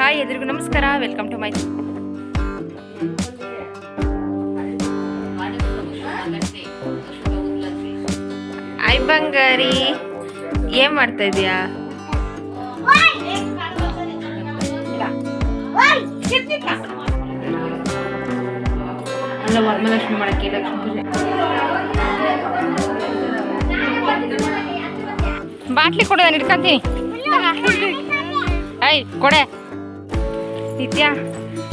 Hi ಎಲ್ರಿಗೂ ನಮಸ್ಕಾರ welcome to my I ಬಂಗಾರಿ ಏನ್ ಮಾಡ್ತಾ ಇದೀಯಾ? ವರಮಲಕ್ಷ್ಮಿ ಮಾಡಕ್ಕೆ ಲಕ್ಷ್ಮಿ ಪೂಜೆ. ಬಾಟ್ಲಿ ಕೊಡು, ನಾನು ಇಟ್ಕೊಂತೀನಿ ಐ ಕೊಡೆ. ನಿತ್ಯ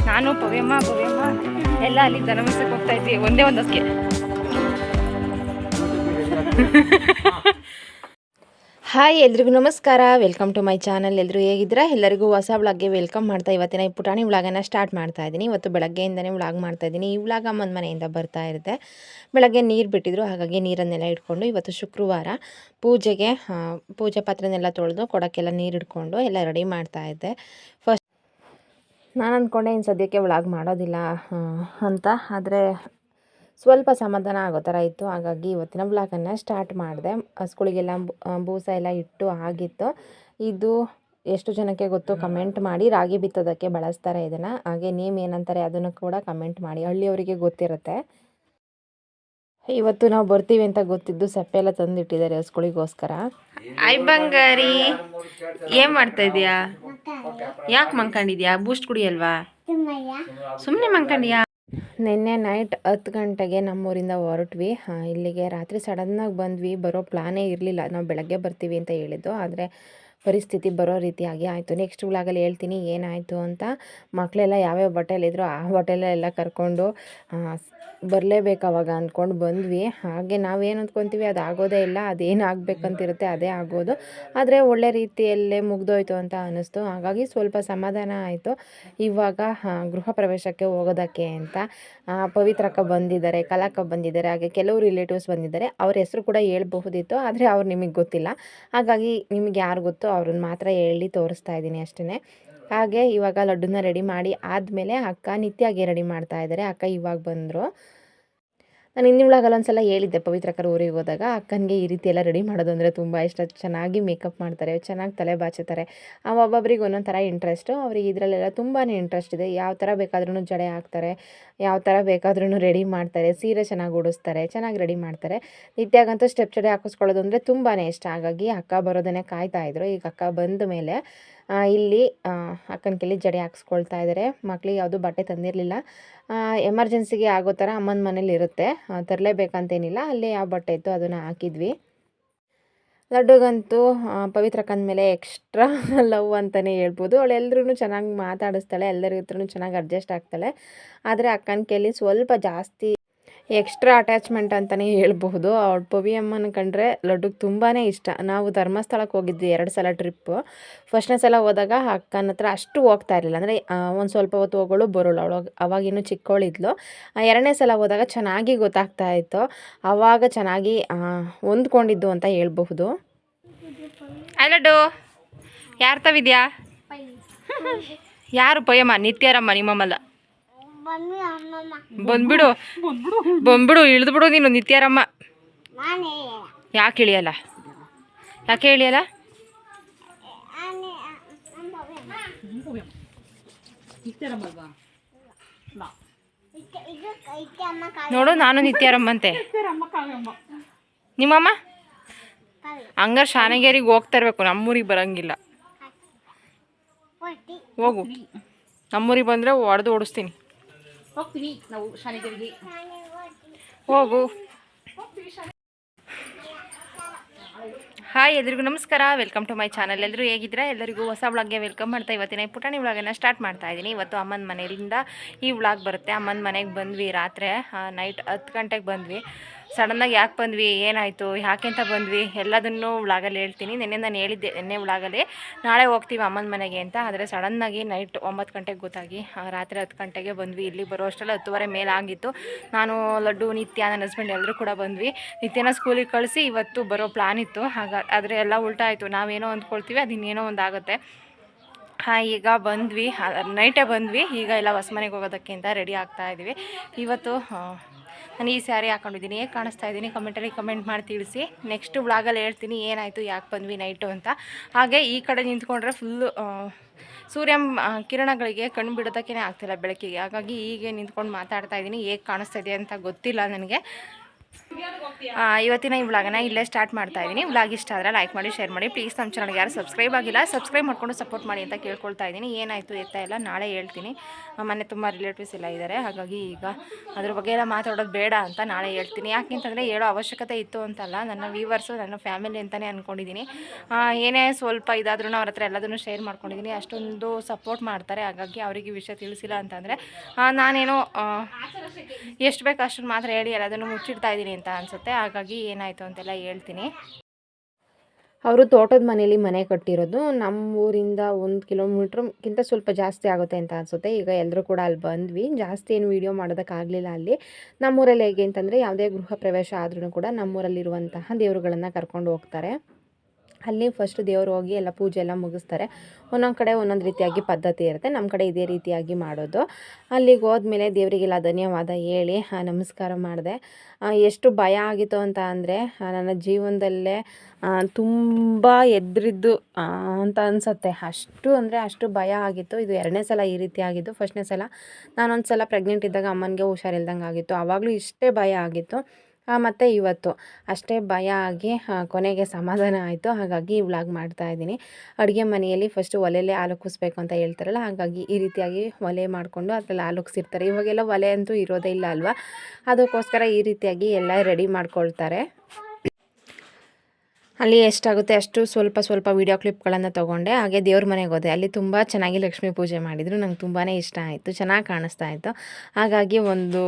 ನಾನು ಪವ್ಯಮ್ಮ ಪವ್ಯಮ್ಮ ಎಲ್ಲ ಅಲ್ಲಿ ಧರ್ಮಸ್ಥಳಕ್ಕೆ ಹೋಗ್ತಾ ಇದ್ವಿ, ಒಂದೇ ಒಂದು ಹಸ್ಗೆ ಹಾಯ್ ಎಲ್ರಿಗೂ ನಮಸ್ಕಾರ. ವೆಲ್ಕಮ್ ಟು ಮೈ ಚಾನಲ್ ಎಲ್ಲರೂ ಹೇಗಿದ್ದೀರಾ? ಎಲ್ಲರಿಗೂ ಹೊಸ ವ್ಲಾಗ್ಗೆ ವೆಲ್ಕಮ್ ಮಾಡ್ತಾ ಇವತ್ತಿನ ಈ ಪುಟಾಣಿ ವ್ಲಾಗನ್ನು ಸ್ಟಾರ್ಟ್ ಮಾಡ್ತಾ ಇದ್ದೀನಿ. ಇವತ್ತು ಬೆಳಗ್ಗೆಯಿಂದನೇ ವ್ಲಾಗ್ ಮಾಡ್ತಾ ಇದ್ದೀನಿ. ಈ ವ್ಲಾಗ ಅಮ್ಮನ ಮನೆಯಿಂದ ಬರ್ತಾ ಇರುತ್ತೆ. ಬೆಳಗ್ಗೆ ನೀರು ಬಿಟ್ಟಿದ್ರು, ಹಾಗಾಗಿ ನೀರನ್ನೆಲ್ಲ ಇಟ್ಕೊಂಡು ಇವತ್ತು ಶುಕ್ರವಾರ ಪೂಜೆಗೆ ಪೂಜೆ ಪಾತ್ರೆನೆಲ್ಲ ತೊಳೆದು, ಕೊಡೋಕ್ಕೆಲ್ಲ ನೀರು ಇಟ್ಕೊಂಡು ಎಲ್ಲ ರೆಡಿ ಮಾಡ್ತಾ ಇದ್ದೆ. ಫಸ್ಟ್ ನಾನು ಅಂದ್ಕೊಂಡೆ ಇನ್ನು ಸದ್ಯಕ್ಕೆ ವ್ಲಾಗ್ ಮಾಡೋದಿಲ್ಲ ಅಂತ ಆದರೆ ಸ್ವಲ್ಪ ಸಮಾಧಾನ ಆಗೋ ಥರ ಇತ್ತು. ಹಾಗಾಗಿ ಇವತ್ತಿನ ಬ್ಲಾಗನ್ನು ಸ್ಟಾರ್ಟ್ ಮಾಡಿದೆ. ಹಸ್ಗಳಿಗೆಲ್ಲ ಬೂಸ ಎಲ್ಲ ಇಟ್ಟು ಆಗಿತ್ತು. ಇದು ಎಷ್ಟು ಜನಕ್ಕೆ ಗೊತ್ತು ಕಮೆಂಟ್ ಮಾಡಿ ರಾಗಿ ಬಿತ್ತೋದಕ್ಕೆ ಬಳಸ್ತಾರೆ ಇದನ್ನು. ಹಾಗೆ ನೀವು ಏನಂತಾರೆ ಅದನ್ನು ಕೂಡ ಕಮೆಂಟ್ ಮಾಡಿ. ಹಳ್ಳಿಯವರಿಗೆ ಗೊತ್ತಿರುತ್ತೆ. ಇವತ್ತು ನಾವು ಬರ್ತೀವಿ ಅಂತ ಗೊತ್ತಿದ್ದು ಸಪ್ಪೆ ಎಲ್ಲ ತಂದಿಟ್ಟಿದ್ದಾರೆ ಹಸ್ಗಳಿಗೋಸ್ಕರ ಐ ಬಂಗಾರಿ ಏನ್ ಮಾಡ್ತಾ ಇದೀಯಾ ಯಾಕೆ ಮಂಕೊಂಡಿದ್ಯಾ ಬೂಸ್ಟ್ ಕುಡಿಯಲ್ವಾ? ಸುಮ್ಮನೆ ಮಂಕಂಡಿಯಾ ನಿನ್ನೆ ನೈಟ್ ಹತ್ತು ಗಂಟೆಗೆ ನಮ್ಮೂರಿಂದ ಹೊರಟ್ವಿ. ಇಲ್ಲಿಗೆ ರಾತ್ರಿ ಸಡನ್ನಾಗಿ ಬಂದ್ವಿ. ಬರೋ ಪ್ಲಾನೇ ಇರಲಿಲ್ಲ. ನಾವು ಬೆಳಗ್ಗೆ ಬರ್ತೀವಿ ಅಂತ ಹೇಳಿದ್ದು. ಆದರೆ ಪರಿಸ್ಥಿತಿ ಬರೋ ರೀತಿಯಾಗಿ ಆಯಿತು. ನೆಕ್ಸ್ಟ್ ವ್ಲಾಗಲ್ಲಿ ಹೇಳ್ತೀನಿ ಏನಾಯಿತು ಅಂತ. ಮಕ್ಕಳೆಲ್ಲ ಯಾವ್ಯಾವ ಬಟ್ಟೆಲಿದ್ರು ಆ ಬಟ್ಟೆಲೆಲ್ಲ ಕರ್ಕೊಂಡು ಬರಲೇಬೇಕು ಅವಾಗ ಅಂದ್ಕೊಂಡು ಬಂದ್ವಿ. ಹಾಗೆ ನಾವೇನು ಅಂದ್ಕೊತೀವಿ ಅದು ಆಗೋದೇ ಇಲ್ಲ, ಅದೇನು ಆಗಬೇಕಂತಿರುತ್ತೆ ಅದೇ ಆಗೋದು. ಆದರೆ ಒಳ್ಳೆ ರೀತಿಯಲ್ಲೇ ಮುಗ್ದೋಯ್ತು ಅಂತ ಅನ್ನಿಸ್ತು ಹಾಗಾಗಿ ಸ್ವಲ್ಪ ಸಮಾಧಾನ ಆಯಿತು. ಇವಾಗ ಗೃಹ ಪ್ರವೇಶಕ್ಕೆ ಹೋಗೋದಕ್ಕೆ ಅಂತ ಪವಿತ್ರಕ್ಕ ಬಂದಿದ್ದಾರೆ ಕಲಾಕ ಬಂದಿದ್ದಾರೆ, ಹಾಗೆ ಕೆಲವು ರಿಲೇಟಿವ್ಸ್ ಬಂದಿದ್ದಾರೆ. ಅವ್ರ ಹೆಸರು ಕೂಡ ಹೇಳ್ಬಹುದಿತ್ತು, ಆದರೆ ಅವ್ರು ನಿಮಗೆ ಗೊತ್ತಿಲ್ಲ. ಹಾಗಾಗಿ ನಿಮಗೆ ಯಾರು ಗೊತ್ತೋ ಅವ್ರನ್ನ ಮಾತ್ರ ಹೇಳಿ ತೋರಿಸ್ತಾ ಇದ್ದೀನಿ ಅಷ್ಟೇ ಹಾಗೆ ಇವಾಗ ಲಡ್ಡುನ ರೆಡಿ ಮಾಡಿ ಆದಮೇಲೆ ಅಕ್ಕ ನಿತ್ಯಾಗೆ ರೆಡಿ ಮಾಡ್ತಾ ಇದ್ದಾರೆ. ಅಕ್ಕ ಇವಾಗ ಬಂದರು. ನಾನು ಹಿಂದಿನ ಒಳಗಲ್ಲ ಒಂದ್ಸಲ ಹೇಳಿದ್ದೆ ಪವಿತ್ರಕರ ಊರಿಗೆ ಹೋದಾಗ, ಅಕ್ಕನಿಗೆ ಈ ರೀತಿ ಎಲ್ಲ ರೆಡಿ ಮಾಡೋದು ಅಂದರೆ ತುಂಬ ಇಷ್ಟ. ಚೆನ್ನಾಗಿ ಮೇಕಪ್ ಮಾಡ್ತಾರೆ, ಚೆನ್ನಾಗಿ ತಲೆ ಬಾಚುತ್ತಾರೆ ಆ ಒಬ್ಬೊಬ್ರಿಗೆ ಒಂದೊಂದು ಥರ ಇಂಟ್ರೆಸ್ಟು ಅವ್ರಿಗೆ ಇದರಲ್ಲೆಲ್ಲ ತುಂಬಾ ಇಂಟ್ರೆಸ್ಟ್ ಇದೆ. ಯಾವ ಥರ ಬೇಕಾದ್ರೂ ಜಡೆ ಹಾಕ್ತಾರೆ, ಯಾವ ಥರ ಬೇಕಾದ್ರೂ ರೆಡಿ ಮಾಡ್ತಾರೆ, ಸೀರೆ ಚೆನ್ನಾಗಿ ಉಡಿಸ್ತಾರೆ, ಚೆನ್ನಾಗಿ ರೆಡಿ ಮಾಡ್ತಾರೆ. ನಿತ್ಯಾಗಂತೂ ಸ್ಟೆಪ್ ಜಡೆ ಹಾಕಿಸ್ಕೊಳ್ಳೋದು ಅಂದರೆ ತುಂಬಾ ಇಷ್ಟ. ಹಾಗಾಗಿ ಅಕ್ಕ ಬರೋದನ್ನೇ ಕಾಯ್ತಾ ಇದ್ರು. ಈಗ ಅಕ್ಕ ಬಂದ ಮೇಲೆ ಇಲ್ಲಿ ಅಕ್ಕನ ಕೈಲಿ ಜಡೆ ಹಾಕ್ಸ್ಕೊಳ್ತಾ ಇದ್ದಾರೆ ಮಕ್ಕಳಿಗೆ ಯಾವುದು ಬಟ್ಟೆ ತಂದಿರಲಿಲ್ಲ. ಎಮರ್ಜೆನ್ಸಿಗೆ ಆಗೋ ಥರ ಅಮ್ಮನ ಮನೇಲಿ ಇರುತ್ತೆ. ತರಲೇಬೇಕಂತೇನಿಲ್ಲ. ಅಲ್ಲೇ ಯಾವ ಬಟ್ಟೆ ಇತ್ತು ಅದನ್ನು ಹಾಕಿದ್ವಿ. ಲಡ್ಡುಗಂತೂ ಪವಿತ್ರ ಮೇಲೆ ಎಕ್ಸ್ಟ್ರಾ ಲವ್ ಅಂತಲೇ ಹೇಳ್ಬೋದು. ಅವಳು ಚೆನ್ನಾಗಿ ಮಾತಾಡಿಸ್ತಾಳೆ. ಎಲ್ಲರ ಹತ್ರನೂ ಚೆನ್ನಾಗಿ ಅಡ್ಜಸ್ಟ್ ಆಗ್ತಾಳೆ. ಆದರೆ ಅಕ್ಕನ ಕೈಲಿ ಸ್ವಲ್ಪ ಜಾಸ್ತಿ ಎಕ್ಸ್ಟ್ರಾ ಅಟ್ಯಾಚ್ಮೆಂಟ್ ಅಂತಲೇ ಹೇಳ್ಬಹುದು. ಅವ್ಳು ಪವಿ ಅಮ್ಮನ ಕಂಡ್ರೆ ಲಡ್ಡುಗೆ ತುಂಬಾ ಇಷ್ಟ. ನಾವು ಧರ್ಮಸ್ಥಳಕ್ಕೆ ಹೋಗಿದ್ವಿ ಎರಡು ಸಲ ಟ್ರಿಪ್ಪು ಫಸ್ಟ್ನೇ ಸಲ ಹೋದಾಗ ಅಕ್ಕನ ಹತ್ರ ಅಷ್ಟು ಹೋಗ್ತಾ ಇರಲಿಲ್ಲ. ಅಂದರೆ ಒಂದು ಸ್ವಲ್ಪ ಹೊತ್ತು ಹೋಗೋಳು ಬರೋಳು. ಅವಳು ಅವಾಗಿನ್ನೂ ಚಿಕ್ಕವಳಿದ್ಲು ಎರಡನೇ ಸಲ ಹೋದಾಗ ಚೆನ್ನಾಗಿ ಗೊತ್ತಾಗ್ತಾ ಇತ್ತು. ಆವಾಗ ಚೆನ್ನಾಗಿ ಹೊಂದ್ಕೊಂಡಿದ್ದು ಅಂತ ಹೇಳ್ಬಹುದು. ಐ ಲಡ್ಡು. ಯಾರು ತವಿದ್ಯಾ ಯಾರು ಪಯಮ್ಮ? ನಿತ್ಯಾರಮ್ಮ ನಿಮ್ಮಮ್ಮಲ್ಲ. ಬಂದ್ಬಿಡು. ಬಂದ್ಬಿಡು. ಇಳಿದ್ಬಿಡು ನೀನು ನಿತ್ಯಾರಮ್ಮ. ಯಾಕೆ ಇಳಿಯಲ್ಲ? ಯಾಕೆ ಇಳಿಯಲ್ಲ? ನೋಡು ನಾನು ನಿತ್ಯಾರಮ್ಮಂತೆ. ನಿಮ್ಮಮ್ಮ? ಹಂಗಾರೆ ಶಾನಗೇರಿಗೆ ಹೋಗ್ತಾ ಇರ್ಬೇಕು ನಮ್ಮೂರಿಗೆ ಬರಂಗಿಲ್ಲ. ಹೋಗು. ನಮ್ಮೂರಿಗೆ ಬಂದರೆ ಹೊಡೆದು ಓಡಿಸ್ತೀನಿ. ಹೋಗ್ತೀವಿ ನಾವು ಶಾಲೆಗಳಿಗೆ ಹೋಗು. ಹಾಯ್ ಎಲ್ರಿಗೂ ನಮಸ್ಕಾರ. ವೆಲ್ಕಮ್ ಟು ಮೈ ಚಾನಲ್ ಎಲ್ಲರೂ ಹೇಗಿದ್ದೀರಾ? ಎಲ್ಲರಿಗೂ ಹೊಸ ವ್ಲಾಗ್ಗೆ ವೆಲ್ಕಮ್ ಮಾಡ್ತಾ ಇವತ್ತಿನ ಪುಟಾಣಿ ವ್ಲಾಗನ್ನು ಸ್ಟಾರ್ಟ್ ಮಾಡ್ತಾ ಇದ್ದೀನಿ ಇವತ್ತು ಅಮ್ಮನ ಮನೆಯಿಂದ ಈ ವ್ಲಾಗ್ ಬರುತ್ತೆ. ಅಮ್ಮನ ಮನೆಗೆ ಬಂದ್ವಿ ರಾತ್ರಿ ನೈಟ್ ಹತ್ತು ಗಂಟೆಗೆ ಬಂದ್ವಿ. ಸಡನ್ನಾಗಿ ಯಾಕೆ ಬಂದ್ವಿ, ಏನಾಯಿತು ಯಾಕೆ ಅಂತ ಬಂದ್ವಿ, ಎಲ್ಲದನ್ನು ಉಳಾಗಲ್ಲಿ ಹೇಳ್ತೀನಿ. ನಿನ್ನೆ ನಾನು ಹೇಳಿದ್ದೆ, ನಿನ್ನೆ ಉಳಾಗಲ್ಲಿ ನಾಳೆ ಹೋಗ್ತೀವಿ ಅಮ್ಮನ ಮನೆಗೆ ಅಂತ. ಆದರೆ ಸಡನ್ನಾಗಿ ನೈಟ್ ಒಂಬತ್ತು ಗಂಟೆಗೆ ಗೊತ್ತಾಗಿ ರಾತ್ರಿ ಹತ್ತು ಗಂಟೆಗೆ ಬಂದ್ವಿ. ಇಲ್ಲಿ ಬರೋ ಅಷ್ಟರಲ್ಲಿ ಹತ್ತುವರೆ ಮೇಲೆ ಆಗಿತ್ತು. ನಾನು, ಲಡ್ಡು, ನಿತ್ಯ, ನನ್ನ ಹಸ್ಬೆಂಡ್ ಎಲ್ಲರೂ ಕೂಡ ಬಂದ್ವಿ. ನಿತ್ಯನ ಸ್ಕೂಲಿಗೆ ಕಳಿಸಿ ಇವತ್ತು ಬರೋ ಪ್ಲಾನ್ ಇತ್ತು. ಹಾಗಾಗಿ ಆದರೆ ಎಲ್ಲ ಉಲ್ಟಾ ಆಯಿತು. ನಾವೇನೋ ಅಂದ್ಕೊಳ್ತೀವಿ ಅದು ಇನ್ನೇನೋ ಒಂದು ಆಗುತ್ತೆ ಹಾಂ, ಈಗ ಬಂದ್ವಿ. ನೈಟೇ ಬಂದ್ವಿ. ಈಗ ಎಲ್ಲ ಹೊಸ ಮನೆಗೆ ಹೋಗೋದಕ್ಕಿಂತ ರೆಡಿ ಆಗ್ತಾ ಇದ್ದೀವಿ ಇವತ್ತು ನಾನು ಈ ಸ್ಯಾರಿ ಹಾಕೊಂಡಿದ್ದೀನಿ. ಹೇಗೆ ಕಾಣಿಸ್ತಾ ಇದ್ದೀನಿ? ಕಮೆಂಟಲ್ಲಿ ಕಮೆಂಟ್ ಮಾಡಿ ತಿಳಿಸಿ. ನೆಕ್ಸ್ಟ್ ವ್ಲಾಗಲ್ಲಿ ಹೇಳ್ತೀನಿ ಏನಾಯಿತು, ಯಾಕೆ ಬಂದ್ವಿ ನೈಟು ಅಂತ. ಹಾಗೆ ಈ ಕಡೆ ನಿಂತ್ಕೊಂಡ್ರೆ ಫುಲ್ಲು ಸೂರ್ಯ ಕಿರಣಗಳಿಗೆ ಕಣ್ಣು ಬಿಡೋದಕ್ಕೇ ಆಗ್ತಿಲ್ಲ ಬೆಳಕಿಗೆ. ಹಾಗಾಗಿ ಹೀಗೆ ನಿಂತ್ಕೊಂಡು ಮಾತಾಡ್ತಾ ಇದ್ದೀನಿ. ಹೇಗೆ ಕಾಣಿಸ್ತಾ ಇದೆ ಅಂತ ಗೊತ್ತಿಲ್ಲ ನನಗೆ. ಇವತ್ತಿನ ಈ ವ್ಲಾಗನ ಇಲ್ಲೇ ಸ್ಟಾರ್ಟ್ ಮಾಡ್ತಾ ಇದ್ದೀನಿ. ವ್ಲಾಗ್ ಇಷ್ಟ ಆದರೆ ಲೈಕ್ ಮಾಡಿ ಶೇರ್ ಮಾಡಿ. ಪ್ಲೀಸ್ ನಮ್ಮ ಚಾನಲ್ಗೆ ಯಾರು ಸಬ್ಸ್ಕ್ರೈಬ್ ಆಗಿಲ್ಲ ಸಬ್ಸ್ಕ್ರೈಬ್ ಮಾಡ್ಕೊಂಡು ಸಪೋರ್ಟ್ ಮಾಡಿ ಅಂತ ಕೇಳ್ಕೊಳ್ತಾ ಇದ್ದೀನಿ. ಏನಾಯಿತು ಎತ್ತ ಎಲ್ಲ ನಾಳೆ ಹೇಳ್ತೀನಿ. ಮೊನ್ನೆ ಮನೆ ತುಂಬ ರಿಲೇಟಿವ್ಸ್ ಎಲ್ಲ ಇದ್ದಾರೆ ಹಾಗಾಗಿ ಈಗ ಅದ್ರ ಬಗ್ಗೆ ಎಲ್ಲ ಮಾತಾಡೋದು ಬೇಡ ಅಂತ ನಾಳೆ ಹೇಳ್ತೀನಿ. ಯಾಕೆಂತಂದರೆ ಹೇಳೋ ಅವಶ್ಯಕತೆ ಇತ್ತು ಅಂತಲ್ಲ, ನನ್ನ ವೀವರ್ಸು ನನ್ನ ಫ್ಯಾಮಿಲಿ ಅಂತಲೇ ಅಂದ್ಕೊಂಡಿದ್ದೀನಿ ಏನೇ ಸ್ವಲ್ಪ ಇದಾದ್ರೂ ಅವ್ರ ಹತ್ರ ಎಲ್ಲದನ್ನು ಶೇರ್ ಮಾಡ್ಕೊಂಡಿದ್ದೀನಿ. ಅಷ್ಟೊಂದು ಸಪೋರ್ಟ್ ಮಾಡ್ತಾರೆ. ಹಾಗಾಗಿ ಅವರಿಗೆ ವಿಷಯ ತಿಳಿಸಿಲ್ಲ ಅಂತಂದರೆ ನಾನೇನೋ ಎಷ್ಟು ಬೇಕು ಅಷ್ಟನ್ನು ಮಾತ್ರ ಹೇಳಿ ಎಲ್ಲದನ್ನು ಮುಚ್ಚಿಡ್ತಾ ಇದ್ದೀನಿ ಅಂತ ಅನಿಸುತ್ತೆ. ಹಾಗಾಗಿ ಏನಾಯಿತು ಅಂತೆಲ್ಲ ಹೇಳ್ತೀನಿ. ಅವರು ತೋಟದ ಮನೇಲಿ ಮನೆ ಕಟ್ಟಿರೋದು. ನಮ್ಮ ಊರಿಂದ ಒಂದು ಕಿಲೋಮೀಟ್ರ್ಗಿಂತ ಸ್ವಲ್ಪ ಜಾಸ್ತಿ ಆಗುತ್ತೆ ಅಂತ ಅನಿಸುತ್ತೆ. ಈಗ ಎಲ್ಲರೂ ಕೂಡ ಅಲ್ಲಿ ಬಂದ್ವಿ. ಜಾಸ್ತಿ ಏನು ವೀಡಿಯೋ ಮಾಡೋದಕ್ಕಾಗಲಿಲ್ಲ ಅಲ್ಲಿ. ನಮ್ಮೂರಲ್ಲಿ ಹೇಗೆ ಅಂತಂದರೆ ಯಾವುದೇ ಗೃಹ ಪ್ರವೇಶ ಆದ್ರೂ ಕೂಡ ನಮ್ಮೂರಲ್ಲಿರುವಂತಹ ದೇವರುಗಳನ್ನು ಕರ್ಕೊಂಡು ಹೋಗ್ತಾರೆ. ಅಲ್ಲಿ ಫಸ್ಟ್ ದೇವರು ಹೋಗಿ ಎಲ್ಲ ಪೂಜೆ ಎಲ್ಲ ಮುಗಿಸ್ತಾರೆ. ಒಂದೊಂದು ಕಡೆ ಒಂದೊಂದು ರೀತಿಯಾಗಿ ಪದ್ಧತಿ ಇರುತ್ತೆ. ನಮ್ಮ ಕಡೆ ಇದೇ ರೀತಿಯಾಗಿ ಮಾಡೋದು. ಅಲ್ಲಿಗೆ ಹೋದ್ಮೇಲೆ ದೇವರಿಗೆಲ್ಲ ಧನ್ಯವಾದ ಹೇಳಿ ನಮಸ್ಕಾರ ಮಾಡಿದೆ. ಎಷ್ಟು ಭಯ ಆಗಿತ್ತು ಅಂತ ಅಂದರೆ ನನ್ನ ಜೀವನದಲ್ಲೇ ತುಂಬ ಎದ್ರಿದ್ದು ಅಂತ ಅನಿಸುತ್ತೆ. ಅಷ್ಟು ಅಂದರೆ ಅಷ್ಟು ಭಯ ಆಗಿತ್ತು. ಇದು ಎರಡನೇ ಸಲ ಈ ರೀತಿ ಆಗಿದ್ದು ಫಸ್ಟ್ನೇ ಸಲ ನಾನೊಂದು ಸಲ ಪ್ರೆಗ್ನೆಂಟ್ ಇದ್ದಾಗ ಅಮ್ಮನಿಗೆ ಹುಷಾರಿಲ್ದಂಗೆ ಆಗಿತ್ತು ಆವಾಗಲೂ ಇಷ್ಟೇ ಭಯ ಆಗಿತ್ತು. ಮತ್ತು ಇವತ್ತು. ಅಷ್ಟೇ ಭಯ ಆಗಿ ಕೊನೆಗೆ ಸಮಾಧಾನ ಆಯಿತು. ಹಾಗಾಗಿ ವ್ಲಾಗ್ ಮಾಡ್ತಾ ಇದ್ದೀನಿ. ಅಡುಗೆ ಮನೆಯಲ್ಲಿ ಫಸ್ಟು ಒಲೆಯಲ್ಲೇ ಹಾಲು ಅಂತ ಹೇಳ್ತಾರಲ್ಲ, ಹಾಗಾಗಿ ಈ ರೀತಿಯಾಗಿ ಒಲೆ ಮಾಡಿಕೊಂಡು ಅದರಲ್ಲಿ ಹಾಲು ಕುಸಿರ್ತಾರೆ. ಇವಾಗೆಲ್ಲ ಒಲೆ ಅಂತೂ ಇರೋದೇ ಇಲ್ಲ ಅಲ್ವಾ? ಅದಕ್ಕೋಸ್ಕರ ಈ ರೀತಿಯಾಗಿ ಎಲ್ಲ ರೆಡಿ ಮಾಡ್ಕೊಳ್ತಾರೆ. ಅಲ್ಲಿ ಎಷ್ಟಾಗುತ್ತೆ ಅಷ್ಟು ಸ್ವಲ್ಪ ಸ್ವಲ್ಪ ವೀಡಿಯೋ ಕ್ಲಿಪ್ಗಳನ್ನು ತೊಗೊಂಡೆ. ಹಾಗೆ ದೇವ್ರ ಮನೆಗೆ ಹೋದೆ. ಅಲ್ಲಿ ತುಂಬ ಚೆನ್ನಾಗಿ ಲಕ್ಷ್ಮೀ ಪೂಜೆ ಮಾಡಿದರು. ನಂಗೆ ತುಂಬಾ ಇಷ್ಟ ಆಯಿತು. ಚೆನ್ನಾಗಿ ಕಾಣಿಸ್ತಾ ಇತ್ತು. ಹಾಗಾಗಿ ಒಂದು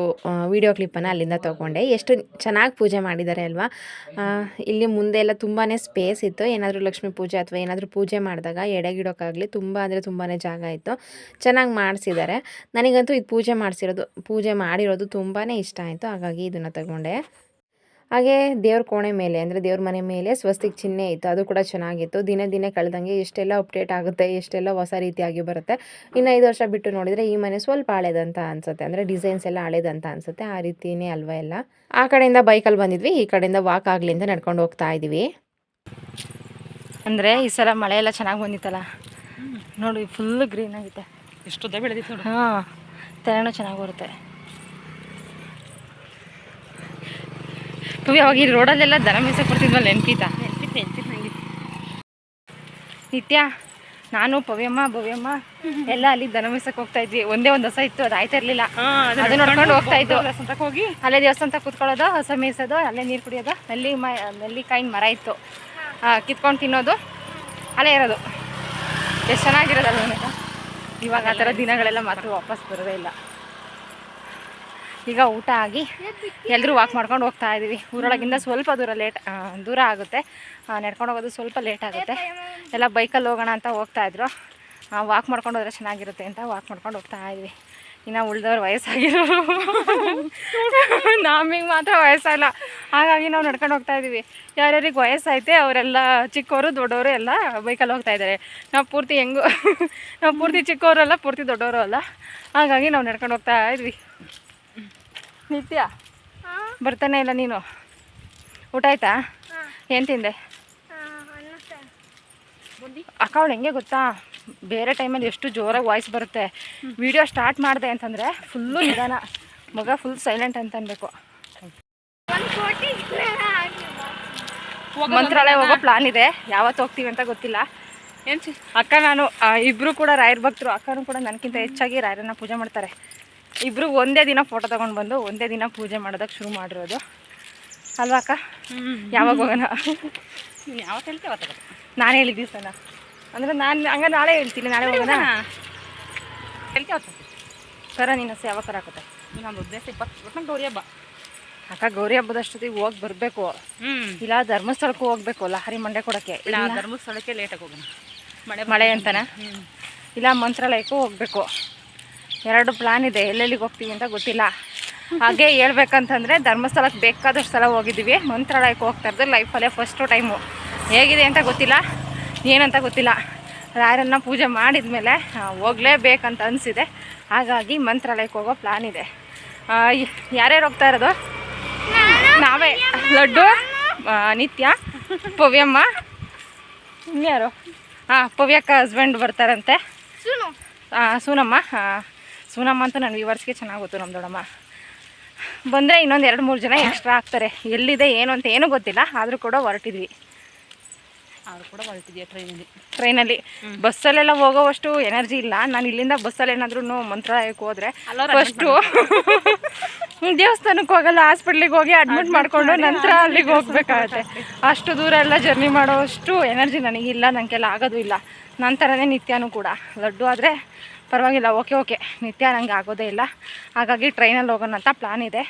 ವೀಡಿಯೋ ಕ್ಲಿಪ್ಪನ್ನು ಅಲ್ಲಿಂದ ತೊಗೊಂಡೆ. ಎಷ್ಟು ಚೆನ್ನಾಗಿ ಪೂಜೆ ಮಾಡಿದ್ದಾರೆ ಅಲ್ವಾ? ಇಲ್ಲಿ ಮುಂದೆ ಎಲ್ಲ ತುಂಬಾ ಸ್ಪೇಸ್ ಇತ್ತು. ಏನಾದರೂ ಲಕ್ಷ್ಮೀ ಪೂಜೆ ಅಥವಾ ಏನಾದರೂ ಪೂಜೆ ಮಾಡಿದಾಗ ಎಡೆಗಿಡೋಕ್ಕಾಗಲಿ ತುಂಬ ಅಂದರೆ ತುಂಬಾ ಜಾಗ ಇತ್ತು. ಚೆನ್ನಾಗಿ ಮಾಡಿಸಿದ್ದಾರೆ ನನಗಂತೂ ಇದು ಪೂಜೆ ಮಾಡಿಸಿರೋದು, ಪೂಜೆ ಮಾಡಿರೋದು ತುಂಬಾ ಇಷ್ಟ ಆಯಿತು. ಹಾಗಾಗಿ ಇದನ್ನು ತಗೊಂಡೆ. ಹಾಗೆ ದೇವ್ರ ಕೋಣೆ ಮೇಲೆ ಅಂದರೆ ದೇವ್ರ ಮನೆ ಮೇಲೆ ಸ್ವಸ್ತಿಕ್ ಚಿಹ್ನೆ ಇತ್ತು. ಅದು ಕೂಡ ಚೆನ್ನಾಗಿತ್ತು. ದಿನೇ ದಿನೇ ಕಳೆದಂಗೆ ಎಷ್ಟೆಲ್ಲ ಅಪ್ಡೇಟ್ ಆಗುತ್ತೆ ಎಷ್ಟೆಲ್ಲ ಹೊಸ ರೀತಿಯಾಗಿ ಬರುತ್ತೆ. ಇನ್ನು ಐದು ವರ್ಷ ಬಿಟ್ಟು ನೋಡಿದರೆ ಈ ಮನೆ ಸ್ವಲ್ಪ ಹಳೇದಂತ ಅನಿಸುತ್ತೆ. ಅಂದರೆ ಡಿಸೈನ್ಸ್ ಎಲ್ಲ ಹಳೇದಂತ ಅನಿಸುತ್ತೆ. ಆ ರೀತಿಯೇ ಅಲ್ವಾ ಎಲ್ಲ? ಆ ಕಡೆಯಿಂದ ಬೈಕಲ್ಲಿ ಬಂದಿದ್ವಿ. ಈ ಕಡೆಯಿಂದ ವಾಕ್ ಆಗಲಿ ಅಂತ ನಡ್ಕೊಂಡು ಹೋಗ್ತಾ ಇದ್ದೀವಿ. ಅಂದರೆ ಈ ಸಲ ಮಳೆ ಎಲ್ಲ ಚೆನ್ನಾಗಿ ಬಂದಿತ್ತಲ್ಲ? ನೋಡಿ ಫುಲ್ ಗ್ರೀನ್ ಆಗಿದೆ ಎಷ್ಟು ಬೆಳೆದಿತ್ತು ನೋಡು. ಹಾಂ ತೆನೆನೂ ಚೆನ್ನಾಗಿ ಬರುತ್ತೆ. ಅವಾಗ ಈ ರೋಡಲ್ಲೆಲ್ಲ ದರ ಮೀಸಕ್ಕೆ ಬರ್ತಿದ್ವಲ್ಲ ನೆನಪಿತ ನೆನ್ಪಿತ್ತು? ನೆನ್ಪಿತ್ತು ನಂಗೆ ನಿತ್ಯ ನಾನು ಪವ್ಯಮ್ಮ ಭವ್ಯಮ್ಮ ಎಲ್ಲ ಅಲ್ಲಿ ದನ ಮೇಯ್ಸಕ್ಕೆ ಹೋಗ್ತಾ ಇದ್ವಿ. ಒಂದೇ ಒಂದು ಹೊಸ ಇತ್ತು ಅದು ಆಯ್ತಾ ಇರಲಿಲ್ಲ. ಅದು ನೋಡ್ಕೊಂಡು ಹೋಗ್ತಾ ಇದ್ದು. ಹೋಗಿ? ಅಲ್ಲೇ ದೇವಸ್ಥಾನ ಕೂತ್ಕೊಳ್ಳೋದು ಹೊಸ ಮೇಯಿಸೋದು ಅಲ್ಲೇ ನೀರು ಕುಡಿಯೋದು ನಲ್ಲಿ ಮ ನೆಲ್ಲಿಕಾಯಿನ ಮರ ಇತ್ತು. ಕಿತ್ಕೊಂಡು ತಿನ್ನೋದು ಅಲ್ಲೇ ಇರೋದು. ಎಷ್ಟು ಚೆನ್ನಾಗಿರೋದಲ್ಲ ನನಗೆ ಇವಾಗ ಆ ಥರ ದಿನಗಳೆಲ್ಲ ಮಾತ್ರ ವಾಪಸ್ ಬರೋದೇ ಇಲ್ಲ. ಈಗ ಊಟ ಆಗಿ ಎಲ್ಲರೂ ವಾಕ್ ಮಾಡ್ಕೊಂಡು ಹೋಗ್ತಾ ಇದ್ದೀವಿ ಊರೊಳಗಿಂದ ಸ್ವಲ್ಪ ದೂರ ಲೇಟ್ ದೂರ ಆಗುತ್ತೆ. ನಡ್ಕೊಂಡು ಹೋಗೋದು ಸ್ವಲ್ಪ ಲೇಟ್ ಆಗುತ್ತೆ. ಎಲ್ಲ ಬೈಕಲ್ಲಿ ಹೋಗೋಣ ಅಂತ ಹೋಗ್ತಾಯಿದ್ರು ವಾಕ್ ಮಾಡ್ಕೊಂಡು ಹೋದ್ರೆ ಚೆನ್ನಾಗಿರುತ್ತೆ ಅಂತ ವಾಕ್ ಮಾಡ್ಕೊಂಡು ಹೋಗ್ತಾ ಇದ್ವಿ. ಇನ್ನು ಉಳ್ದವ್ರು ವಯಸ್ಸಾಗಿರೋರು. ನಮಗೆ ಮಾತ್ರ ವಯಸ್ಸಾಗಿಲ್ಲ ಹಾಗಾಗಿ ನಾವು ನಡ್ಕೊಂಡು ಹೋಗ್ತಾ ಇದ್ದೀವಿ ಯಾರ್ಯಾರಿಗೆ ವಯಸ್ಸೈತೆ ಅವರೆಲ್ಲ ಚಿಕ್ಕವರು ದೊಡ್ಡವರು ಎಲ್ಲ ಬೈಕಲ್ಲಿ ಹೋಗ್ತಾ ಇದ್ದಾರೆ ನಾವು ಪೂರ್ತಿ ಹೆಂಗು, ನಾವು ಪೂರ್ತಿ ಚಿಕ್ಕವರು ಅಲ್ಲ, ಪೂರ್ತಿ ದೊಡ್ಡವರು ಅಲ್ಲ. ಹಾಗಾಗಿ ನಾವು ನಡ್ಕೊಂಡು ಹೋಗ್ತಾ ಇದ್ವಿ. ನಿತ್ಯ? ಬರ್ತಾನೆ ಇಲ್ಲ ನೀನು? ಊಟ ಆಯ್ತಾ? ಏನು ತಿಂದೆ? ಅಕ್ಕ ಅವಳು ಹೆಂಗೆ ಗೊತ್ತಾ? ಬೇರೆ ಟೈಮಲ್ಲಿ ಎಷ್ಟು ಜೋರಾಗಿ ವಾಯ್ಸ್ ಬರುತ್ತೆ. ವಿಡಿಯೋ ಸ್ಟಾರ್ಟ್ ಮಾಡಿದೆ ಅಂತಂದರೆ ಫುಲ್ಲು ನಿಧಾನ. ಮಗ ಫುಲ್ ಸೈಲೆಂಟ್ ಅಂತ ಅನ್ಬೇಕು. ಮಂತ್ರಾಲಯ ಹೋಗೋ ಪ್ಲಾನ್ ಇದೆ. ಯಾವತ್ತು ಹೋಗ್ತೀವಿ ಅಂತ ಗೊತ್ತಿಲ್ಲ. ಏನು ಅಕ್ಕ ನಾನು ಇಬ್ಬರು ಇಬ್ರು ಕೂಡ ರಾಯರ್ ಭಕ್ತರು. ಅಕ್ಕನೂ ಕೂಡ ನನಗಿಂತ ಹೆಚ್ಚಾಗಿ ರಾಯರನ್ನ ಪೂಜೆ ಮಾಡ್ತಾರೆ. ಇಬ್ರು ಒಂದೇ ದಿನ ಫೋಟೋ ತೊಗೊಂಡು ಬಂದು ಒಂದೇ ದಿನ ಪೂಜೆ ಮಾಡೋದಕ್ಕೆ ಶುರು ಮಾಡಿರೋದು. ಅಲ್ವಾ ಅಕ್ಕ? ಯಾವಾಗ ಹೋಗೋಣ? ಯಾವಾಗ ಯಾವತ್ತು ಹೇಳ್ತೇವೆ ನಾನು ಹೇಳಿದ್ದೀವಿ ಸಣ್ಣ ಅಂದರೆ ನಾನು ಹಂಗ ನಾಳೆ ಹೇಳ್ತೀನಿ ನಾಳೆ ಹೋಗೋಣ? ಸರ ನೀನು ಯಾವಾಗ ಕರ ಹಾಕುತ್ತೆ ಉದ್ದೇಶ ಇಪ್ಪತ್ತು ಗೌರಿ ಹಬ್ಬ. ಅಕ್ಕ ಗೌರಿ ಹಬ್ಬದಷ್ಟೊತ್ತಿಗೆ ಹೋಗಿ ಬರಬೇಕು. ಇಲ್ಲ ಧರ್ಮಸ್ಥಳಕ್ಕೂ ಹೋಗ್ಬೇಕು ಲಹರಿ ಮಂಡೆ ಕೊಡೋಕ್ಕೆ. ಇಲ್ಲ ಧರ್ಮಸ್ಥಳಕ್ಕೆ ಲೇಟಾಗಿ ಹೋಗೋಣ. ಮಳೆ ಮಳೆ ಅಂತಾನೆ? ಇಲ್ಲ ಮಂತ್ರಾಲಯಕ್ಕೂ ಹೋಗಬೇಕು. ಎರಡು ಪ್ಲಾನ್ ಇದೆ ಎಲ್ಲೆಲ್ಲಿಗೆ ಹೋಗ್ತೀವಿ ಅಂತ ಗೊತ್ತಿಲ್ಲ. ಹಾಗೆ ಹೇಳ್ಬೇಕಂತಂದರೆ ಧರ್ಮಸ್ಥಳಕ್ಕೆ ಬೇಕಾದಷ್ಟು ಸಲ ಹೋಗಿದ್ದೀವಿ. ಮಂತ್ರಾಲಯಕ್ಕೆ ಹೋಗ್ತಾ ಇರೋದು ಲೈಫಲ್ಲೇ ಫಸ್ಟು ಟೈಮು ಹೇಗಿದೆ ಅಂತ ಗೊತ್ತಿಲ್ಲ ಏನಂತ ಗೊತ್ತಿಲ್ಲ. ರಾಯರನ್ನ ಪೂಜೆ ಮಾಡಿದ ಮೇಲೆ ಹೋಗಲೇಬೇಕಂತ ಅನಿಸಿದೆ. ಹಾಗಾಗಿ ಮಂತ್ರಾಲಯಕ್ಕೆ ಹೋಗೋ ಪ್ಲಾನ್ ಇದೆ. ಯಾರ್ಯಾರು ಹೋಗ್ತಾ ಇರೋದು? ನಾವೇ. ಲಡ್ಡು ನಿತ್ಯ ಪವ್ಯಮ್ಮ. ಇನ್ಯಾರು? ಹಾಂ ಪವ್ಯಕ್ಕ ಹಸ್ಬೆಂಡ್ ಬರ್ತಾರಂತೆ. ಹಾಂ ಸೂನಮ್ಮ ಆ, ಸೂನಮ್ಮ ಅಂತ ನನ್ನ ವ್ಯೂವರ್ಸ್ಗೆ ಚೆನ್ನಾಗಿ ಗೊತ್ತು ನಮ್ಮ ದೊಡ್ಡಮ್ಮ. ಬಂದರೆ ಇನ್ನೊಂದು ಎರಡು ಮೂರು ಜನ ಎಕ್ಸ್ಟ್ರಾ ಆಗ್ತಾರೆ. ಎಲ್ಲಿದೆ ಏನು ಅಂತ ಏನೂ ಗೊತ್ತಿಲ್ಲ ಆದರೂ ಕೂಡ ಹೊರಟಿದ್ವಿ. ಆದರೂ ಕೂಡ ಹೊರಟಿದ್ಯಾ ಟ್ರೈನಲ್ಲಿ ಟ್ರೈನಲ್ಲಿ ಬಸ್ಸಲ್ಲೆಲ್ಲ ಹೋಗೋವಷ್ಟು ಎನರ್ಜಿ ಇಲ್ಲ. ನಾನು ಇಲ್ಲಿಂದ ಬಸ್ಸಲ್ಲಿ ಏನಾದ್ರೂ ಮಂತ್ರಾಲಯಕ್ಕೆ ಹೋದರೆ ಫಸ್ಟು ದೇವಸ್ಥಾನಕ್ಕೆ ಹೋಗಲ್ಲ ಹಾಸ್ಪಿಟ್ಲಿಗೆ ಹೋಗಿ ಅಡ್ಮಿಟ್ ಮಾಡಿಕೊಂಡು ನಂತರ ಅಲ್ಲಿಗೆ ಹೋಗ್ಬೇಕಾಗತ್ತೆ. ಅಷ್ಟು ದೂರ ಎಲ್ಲ ಜರ್ನಿ ಮಾಡೋವಷ್ಟು ಎನರ್ಜಿ ನನಗಿಲ್ಲ ನನಗೆಲ್ಲ ಆಗೋದು ಇಲ್ಲ. ನನ್ನ ಥರನೇ ನಿತ್ಯನೂ ಕೂಡ. ಲಡ್ಡು ಆದರೆ ಪರವಾಗಿಲ್ಲ ಓಕೆ ಓಕೆ ನಿತ್ಯ ನಂಗೆ ಆಗೋದೇ ಇಲ್ಲ. ಹಾಗಾಗಿ ಟ್ರೈನಲ್ಲಿ ಹೋಗೋಣ ಅಂತ ಪ್ಲಾನ್ ಇದೆ.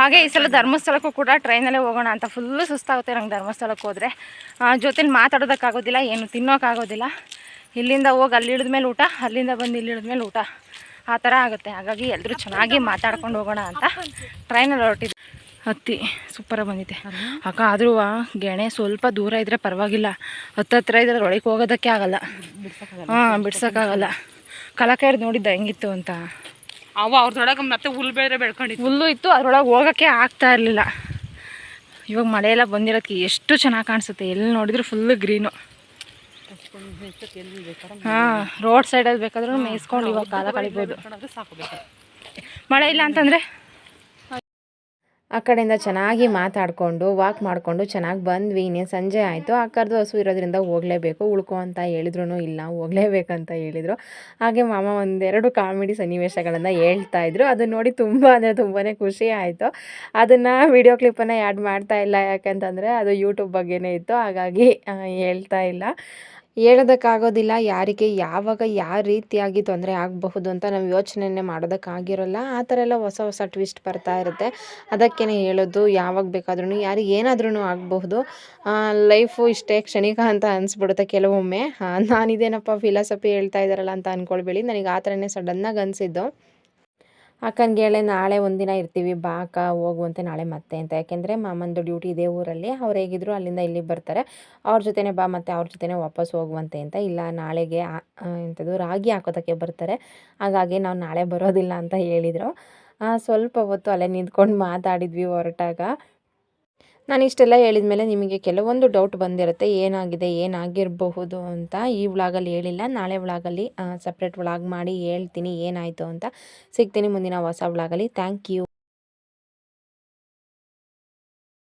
ಹಾಗೆ ಈ ಸಲ ಧರ್ಮಸ್ಥಳಕ್ಕೂ ಕೂಡ ಟ್ರೈನಲ್ಲೇ ಹೋಗೋಣ ಅಂತ ಫುಲ್ಲು ಸುಸ್ತಾಗುತ್ತೆ ನಂಗೆ ಧರ್ಮಸ್ಥಳಕ್ಕೆ ಹೋದರೆ. ಜೊತೆಲಿ ಮಾತಾಡೋದಕ್ಕಾಗೋದಿಲ್ಲ ಏನು ತಿನ್ನೋಕ್ಕಾಗೋದಿಲ್ಲ. ಇಲ್ಲಿಂದ ಹೋಗಿ ಅಲ್ಲಿ ಇಳಿದ ಮೇಲೆ ಊಟ ಅಲ್ಲಿಂದ ಬಂದು ಇಲ್ಲಿ ಇಳಿದ ಮೇಲೆ ಊಟ. ಆ ಥರ ಆಗುತ್ತೆ. ಹಾಗಾಗಿ ಎಲ್ಲರೂ ಚೆನ್ನಾಗಿ ಮಾತಾಡ್ಕೊಂಡು ಹೋಗೋಣ ಅಂತ ಟ್ರೈನಲ್ಲಿ ಹೊರಟಿದ್ದೆ ಹತ್ತಿ ಸೂಪರಾಗಿ ಬಂದಿದೆ. ಅಕ್ಕ ಆದರೂ ಗೆಣೆ ಸ್ವಲ್ಪ ದೂರ ಇದ್ದರೆ ಪರವಾಗಿಲ್ಲ. ಹತ್ತತ್ರ ಇದ್ರೆ ಒಳಗೆ ಹೋಗೋದಕ್ಕೆ ಆಗಲ್ಲ. ಹಾಂ ಬಿಡ್ಸೋಕ್ಕಾಗಲ್ಲ. ಕಲಾಕಾರ ನೋಡಿದ್ದ ಹೆಂಗಿತ್ತು ಅಂತ. ಅವ ಅವ್ರದೊಳಗೆ ಮತ್ತೆ ಹುಲ್ಲು ಬೇರೆ ಬೆಳ್ಕೊಂಡಿತ್ತು. ಹುಲ್ಲು ಇತ್ತು ಅದ್ರೊಳಗೆ ಹೋಗೋಕ್ಕೆ ಆಗ್ತಾ ಇರಲಿಲ್ಲ. ಇವಾಗ ಮಳೆ ಎಲ್ಲ ಬಂದಿರೋದಕ್ಕೆ ಎಷ್ಟು ಚೆನ್ನಾಗಿ ಕಾಣಿಸುತ್ತೆ. ಎಲ್ಲಿ ನೋಡಿದ್ರು ಫುಲ್ಲು ಗ್ರೀನು ಹಾಂ ರೋಡ್ ಸೈಡಲ್ಲಿ ಬೇಕಾದ್ರೂ ಮೇಯಿಸ್ಕೊಂಡು ಇವಾಗ ಕಾಲ ಕಳಿಬೋದು. ಮಳೆ ಇಲ್ಲ ಅಂತಂದರೆ? ಆ ಕಡೆಯಿಂದ ಚೆನ್ನಾಗಿ ಮಾತಾಡಿಕೊಂಡು ವಾಕ್ ಮಾಡಿಕೊಂಡು ಚೆನ್ನಾಗಿ ಬಂದ್ವಿ. ಇನ್ನೇನು ಸಂಜೆ ಆಯಿತು. ಅಕ್ಕರ್ದು ಹಸು ಇರೋದ್ರಿಂದ ಹೋಗಲೇಬೇಕು. ಉಳ್ಕೊ ಅಂತ ಹೇಳಿದ್ರು ಇಲ್ಲ. ಹೋಗಲೇಬೇಕಂತ ಹೇಳಿದರು. ಹಾಗೆ ಮಾಮ ಒಂದೆರಡು ಕಾಮಿಡಿ ಸನ್ನಿವೇಶಗಳನ್ನು ಹೇಳ್ತಾ ಇದ್ರು. ಅದನ್ನ ನೋಡಿ ತುಂಬ ಅಂದರೆ ತುಂಬಾ ಖುಷಿ ಆಯಿತು. ಅದನ್ನು ವಿಡಿಯೋ ಕ್ಲಿಪ್ಪನ್ನು ಆ್ಯಡ್ ಮಾಡ್ತಾ ಇಲ್ಲ ಯಾಕಂತಂದರೆ ಅದು ಯೂಟ್ಯೂಬ್ ಬಗ್ಗೆನೇ ಇತ್ತು. ಹಾಗಾಗಿ ಹೇಳ್ತಾ ಇಲ್ಲ. ಹೇಳೋದಕ್ಕಾಗೋದಿಲ್ಲ. ಯಾರಿಗೆ ಯಾವಾಗ ಯಾವ ರೀತಿಯಾಗಿ ತೊಂದರೆ ಆಗಬಹುದು ಅಂತ ನಾವು ಯೋಚನೆನೇ ಮಾಡೋದಕ್ಕಾಗಿರೋಲ್ಲ. ಆ ಥರ ಎಲ್ಲ ಹೊಸ ಹೊಸ ಟ್ವಿಸ್ಟ್ ಬರ್ತಾ ಇರುತ್ತೆ. ಅದಕ್ಕೇ ಹೇಳೋದು, ಯಾವಾಗ ಬೇಕಾದ್ರೂ ಯಾರಿಗೆ ಏನಾದ್ರೂ ಆಗಬಹುದು. ಲೈಫು ಇಷ್ಟೇ ಕ್ಷಣಿಕ ಅಂತ ಅನಿಸ್ಬಿಡುತ್ತೆ ಕೆಲವೊಮ್ಮೆ. ನಾನಿದೇನಪ್ಪ ಫಿಲಾಸಫಿ ಹೇಳ್ತಾ ಇದ್ದಾರಲ್ಲ ಅಂತ ಅಂದ್ಕೊಳ್ಬೇಡಿ ನನಗೆ ಆ ಥರನೇ ಸಡನ್ನಾಗಿ ಅನಿಸಿದ್ದು. ಅಕ್ಕನಿಗೆ ಹೇಳಿ, ನಾಳೆ ಒಂದಿನ ಇರ್ತೀವಿ, ಬಾ ಅಕ್ಕ ಹೋಗುವಂತೆ ನಾಳೆ ಮತ್ತೆ ಅಂತ. ಯಾಕೆಂದರೆ ಮಾಮಂದು ಡ್ಯೂಟಿ ಇದೆ ಊರಲ್ಲಿ, ಅವ್ರು ಹೇಗಿದ್ರು ಅಲ್ಲಿಂದ ಇಲ್ಲಿಗೆ ಬರ್ತಾರೆ. ಅವ್ರ ಜೊತೆನೇ ಬಾ ಮತ್ತೆ ಅವ್ರ ಜೊತೆನೇ ವಾಪಸ್ ಹೋಗುವಂತೆ ಅಂತ ಇಲ್ಲ, ನಾಳೆಗೆ ಎಂಥದ್ದು ರಾಗಿ ಹಾಕೋದಕ್ಕೆ ಬರ್ತಾರೆ. ಹಾಗಾಗಿ ನಾವು ನಾಳೆ ಬರೋದಿಲ್ಲ ಅಂತ ಹೇಳಿದರು. ಸ್ವಲ್ಪ ಹೊತ್ತು ಅಲ್ಲೇ ನಿಂತ್ಕೊಂಡು ಮಾತಾಡಿದ್ವಿ ಹೊರಟಾಗ. ನಾನು ಇಷ್ಟೆಲ್ಲ ಹೇಳಿದ ಮೇಲೆ ನಿಮಗೆ ಕೆಲವೊಂದು ಡೌಟ್ ಬಂದಿರುತ್ತೆ, ಏನಾಗಿದೆ ಏನಾಗಿರಬಹುದು ಅಂತ ಈ ವ್ಲಾಗಲ್ಲಿ ಹೇಳಿಲ್ಲ. ನಾಳೆ ವ್ಲಾಗಲ್ಲಿ ಸಪ್ರೇಟ್ ವ್ಲಾಗ್ ಮಾಡಿ ಹೇಳ್ತೀನಿ, ಏನಾಯಿತು ಅಂತ ಸಿಗ್ತೀನಿ ಮುಂದಿನ ಹೊಸ ವ್ಲಾಗಲ್ಲಿ ಥ್ಯಾಂಕ್ ಯು